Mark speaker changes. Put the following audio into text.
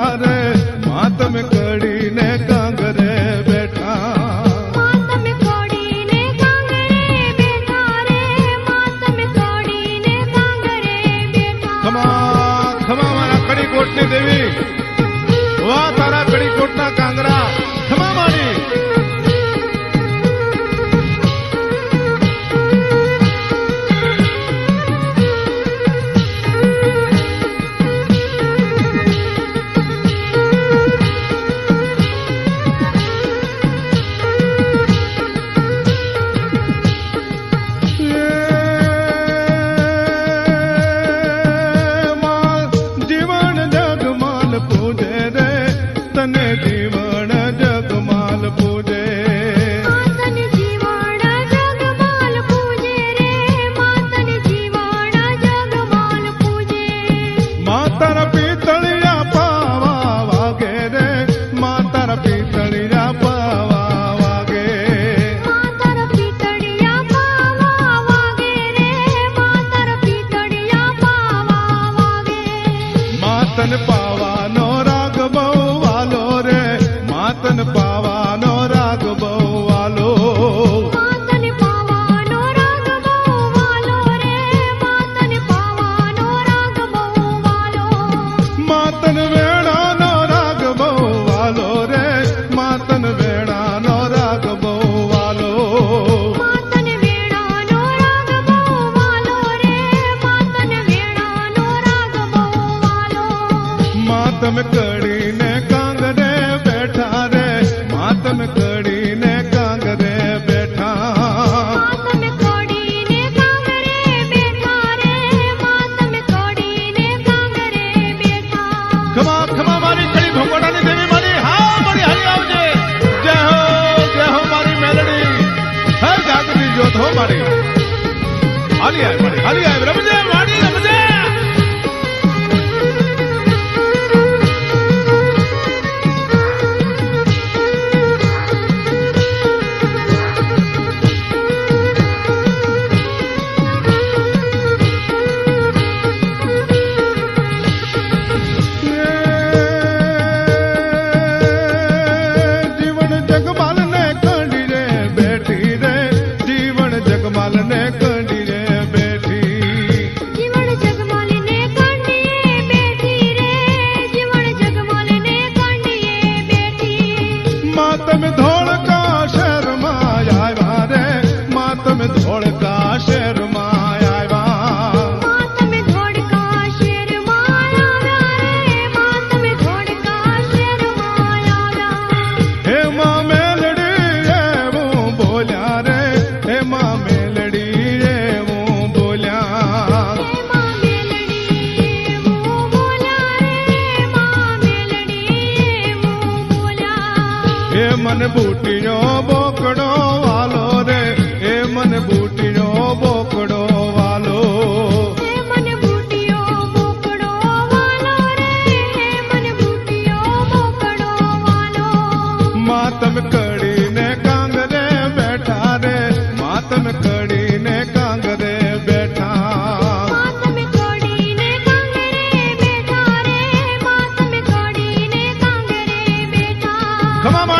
Speaker 1: બેઠા. રે માતમ કરીને કાંગરે બેઠા. ખમા ખમા મારા કડીકોટની દેવી. વાહ તારા કડીકોટના કાંગરા માતમ કરીને કાંગરે બેઠા રે માતમ કરીને કાંગરે બેઠા. ખમા ખમા મારી કડી ભગવાડાની દેવી મારી હા મારી હરી આવજે. જય હો જય હો મારી મેલડી. હર હાલી આય મારી હાલી રમજે.
Speaker 2: Come
Speaker 1: on, Mark.